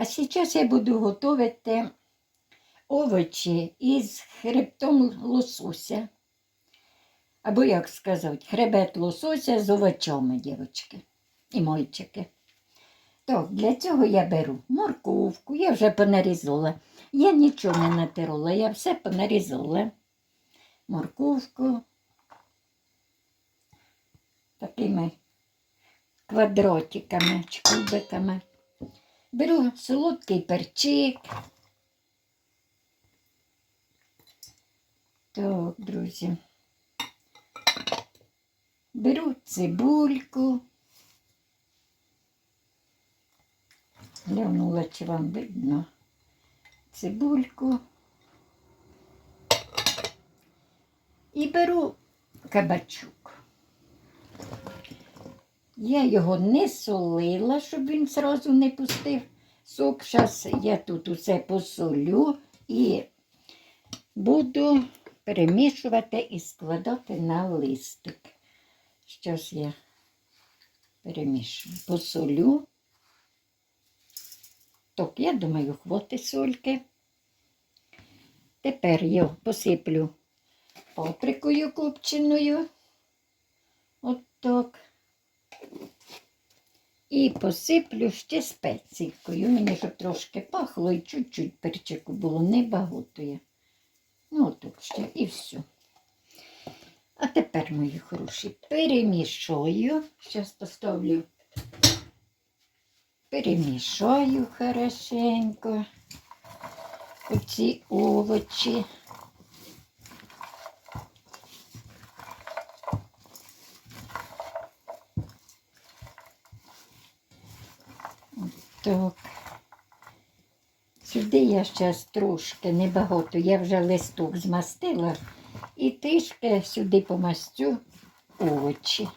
А зараз я буду готувати овочі із хребтом лосося. Або, як сказати, хребет лосося з овочами, дівчатки і мальчики. Так, для цього я беру морковку, я вже понарізала. Я нічого не натирала, я все понарізала. Морковку такими квадратиками чи кубиками. Беру солодкий перчик. Так, друзі. Беру цибульку. Глянула, чи вам видно цибульку. І беру кабачок. Я його не солила, щоб він зразу не пустив сок. Зараз я тут усе посолю і буду перемішувати і складати на листик. Щось я перемішую. Посолю. Так, я думаю, хватить сольки. Тепер я посиплю паприкою копченою. От. І посиплю ще спеційкою. Мені щоб трошки пахло і чуть-чуть перчику було небагато. я. Ну, отак ще і все. А тепер, мої хороші, перемішаю. Зараз поставлю. Перемішаю хорошенько оці овочі. Так. Сюди я зараз трошки небагато, я вже листок змастила і трішки сюди помастю овочі.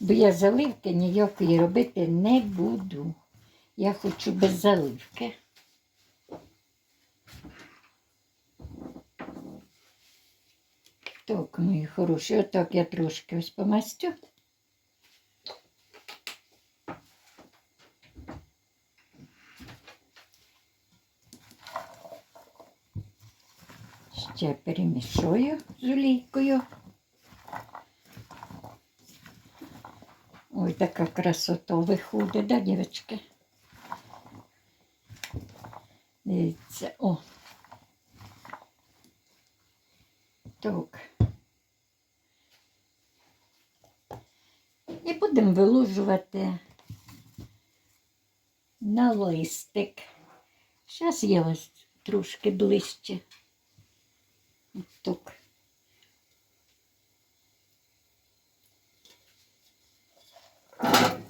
Бо я заливки ніякої робити не буду. Я хочу без заливки. Так, мої хороші, отак я трошки ось помастю. Ще перемішую з олійкою. Ой, така красота виходить, да, дівчатки? Дивіться, о. Так. І будемо виложувати на листик. Зараз я ось трошки ближче. Так.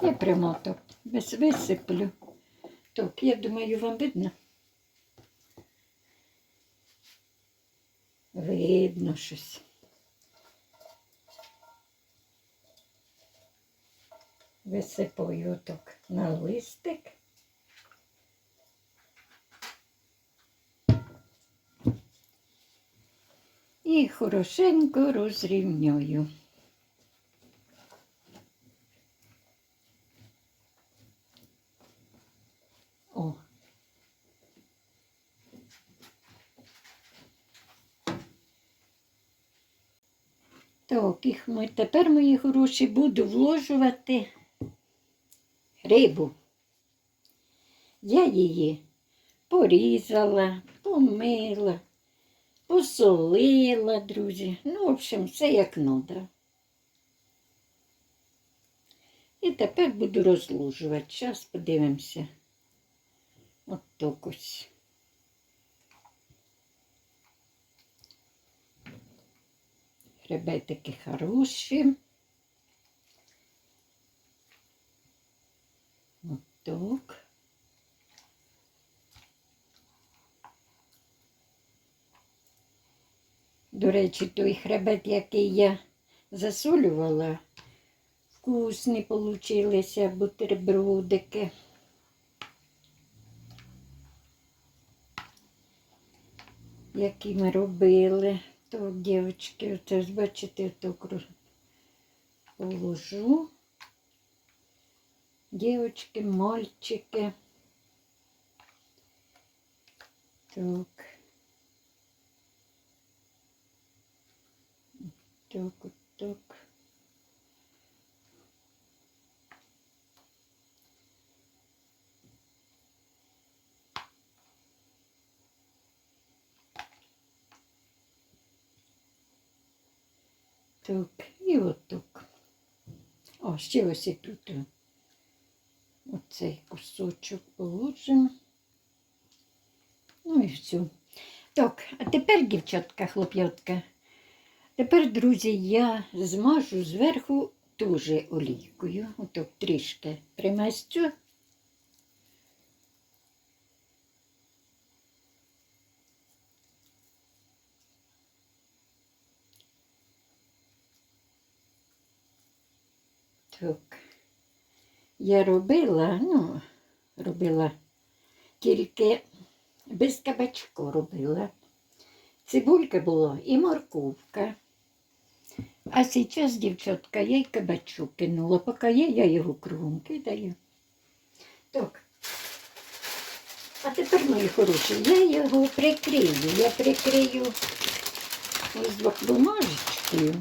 Я прямо так вис- висиплю. Так, я думаю, вам видно. Видно щось. Висипаю отак на листик. І хорошенько розрівнюю. О. Так, їх ми тепер, мої хороші, буду вложувати рибу. Я її порізала, помила, посолила, друзі. Ну, в общем, все як треба. І тепер буду розложувати. Зараз подивимося. От так ось. Хребетики хороші. От так. До речі, той хребет, який я засолювала, вкусні получилися бутербродики. які ми робили. То, дівчатки, оце бачите, то положу. Дівочки, мальчики. Так. Так, от так. І отак. О, ще ось і тут. Оцей кусочок положимо. Ну і все. Так, а тепер, дівчатка, хлоп'ятка, тепер, друзі, я змажу зверху теж олійкою. Отак трішки примастю. Так. Я робила, ну, робила тільки без кабачку робила. Цибулька була і морковка. А зараз, дівчатка, я й кабачок кинула. Поки є, я його кругом кидаю. Так. А тепер, мої хороші, я його прикрию. Я прикрию ось бумажечкою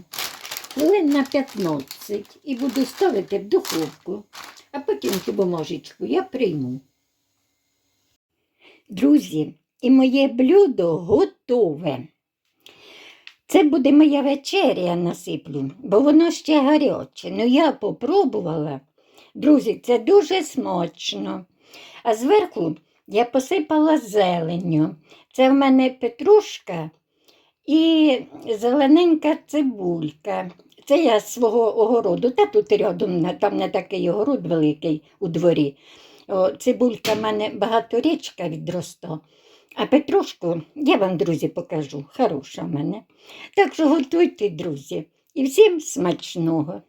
хвилин на 15 і буду ставити в духовку, а потім цю бумажечку я прийму. Друзі, і моє блюдо готове. Це буде моя вечеря, я насиплю, бо воно ще гаряче. Ну я попробувала. Друзі, це дуже смачно. А зверху я посипала зеленню. Це в мене петрушка і зелененька цибулька. Це я з свого огороду. Та тут рядом, там не такий огород великий у дворі. О, цибулька в мене багаторічка відросла. А петрушку я вам, друзі, покажу. Хороша в мене. Так що готуйте, друзі. І всім смачного.